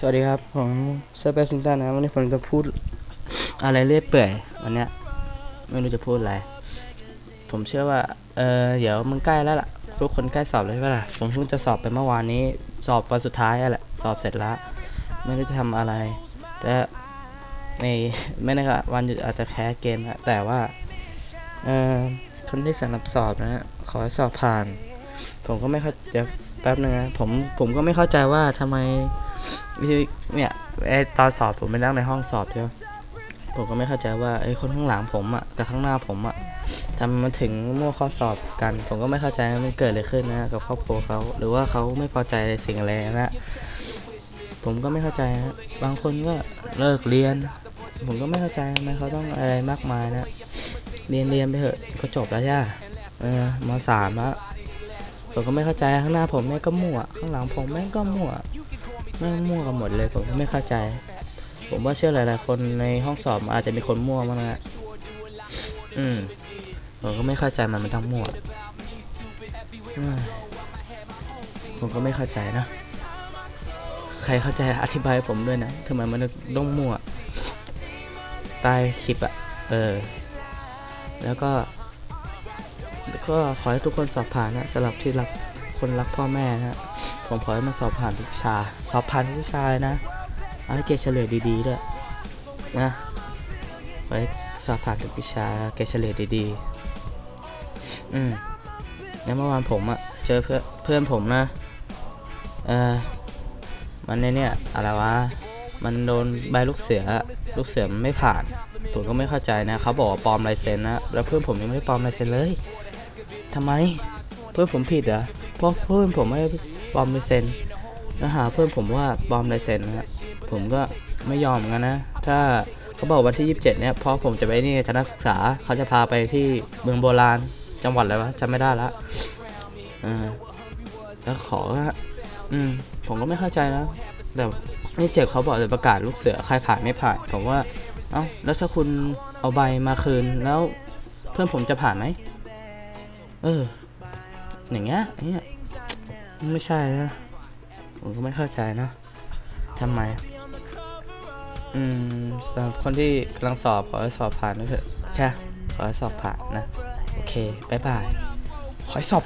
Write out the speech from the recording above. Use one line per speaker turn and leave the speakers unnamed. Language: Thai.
สวัสดีครับ ผมเซอร์เปซินตันนะวันนี้ผมจะพูดอะไรเรื่อยเปื่อยวันเนี้ยไม่รู้จะพูดอะไร ผมเชื่อว่า เออเดี๋ยวมันใกล้แล้วล่ะ ทุกคนใกล้สอบแล้วใช่ปะล่ะ ผมเพิ่งจะสอบไปเมื่อวานนี้ สอบวันสุดท้ายแหละ สอบเสร็จแล้ว ไม่รู้จะทำอะไร แต่ในไม่ในวันหยุดอาจจะแคสเกมนะแต่ว่า เออคนที่สำหรับสอบนะขอสอบผ่าน ผมก็ไม่เข้าเดี๋ยวแป๊บนึงนะ ผมผมก็ไม่เข้าใจว่าทำไม วิธีเนี่ยไอตอนสอบผมไปนั่งในห้องสอบใช่ไหมผมก็ไม่เข้าใจว่าไอคนข้างหลังผมอะกับข้างหน้าผมอะทำมมันถึงมั่วข้อสอบกัน ผมก็ไม่เข้าใจมันเกิดอะไรขึ้นนะกับครอบครัวเขาหรือว่าเขาไม่พอใจสิ่งอะไรนะผมก็ไม่เข้าใจนะบางคนก็เลิกเรียน ผมก็ไม่เข้าใจทำไมเขาต้องอะไรมากมายนะเรียนเรียนไปเถอะก็จบแล้วใช่ปะเออมสามแล้วผมก็ไม่เข้าใจข้างหน้าผมแม่งก็มั่วข้างหลังผมแม่งก็มั่ว แม่มั่วกันหมดเลยผมก็ไม่เข้าใจ ผมว่าเชื่อหลาย ๆ คนในห้องสอบอาจจะมีคนมั่วมั้งนะอืมผมก็ไม่เข้าใจมันไม่ต้องมั่วผมก็ไม่เข้าใจนะ ใครเข้าใจอธิบายผมด้วยนะทำไมมันต้องมั่วใต้คลิปอะเออ แล้วก็ ก็ขอให้ทุกคนสอบผ่านนะสำหรับที่รัก คนรักพ่อแม่นะผมขอให้มาสอบผ่านทุกชา สอบผ่านทุกชาเลยนะเอาให้เกรดเฉลี่ยดีๆด้วยนะขอให้สอบผ่านทุกวิชาเกรดเฉลี่ยดีๆ อืมแล้วเมื่อวานผมอะเจอเพื่อนเพื่อนผมนะ เออมันในเนี่ยอะไรวะ มันโดนใบลูกเสือ ลูกเสือมันไม่ผ่าน ผมก็ไม่เข้าใจนะเขาบอกว่าปลอมลายเซ็นนะ แล้วเพื่อนผมยังไม่ได้ปลอมลายเซ็นเลยทำไม เพื่อนผมผิดเหรอ เพราะเพื่อนผมไม่ปลอมลายเซ็นแล้วหาเพื่อนผมว่าปลอมลายเซ็นนะผมก็ไม่ยอมนกันนะ ถ้าเขาบอกวันที่ 27 เนี่ยเพราะผมจะไปนี่ทัศนศึกษาเขาจะพาไปที่เมืองโบราณจังหวัดอะไรวะจำไม่ได้ละอ่าแล้วขออืมผมก็ไม่เข้าใจนะแต่นี่เจ็บเขาบอกจะประกาศลูกเสือใครผ่านไม่ผ่าน ผมว่าเอ้าแล้วถ้าคุณเอาใบมาคืนแล้วเพื่อนผมจะผ่านไหมเออ อย่างเงี้ยเนี่ยไม่ใช่นะผมก็ไม่เข้าใจนะทำไม อืมสำหรับคนที่กำลังสอบขอให้สอบผ่านด้วยเถอะใช่ขอให้สอบผ่านนะ โอเคบายบาย ขอให้สอบ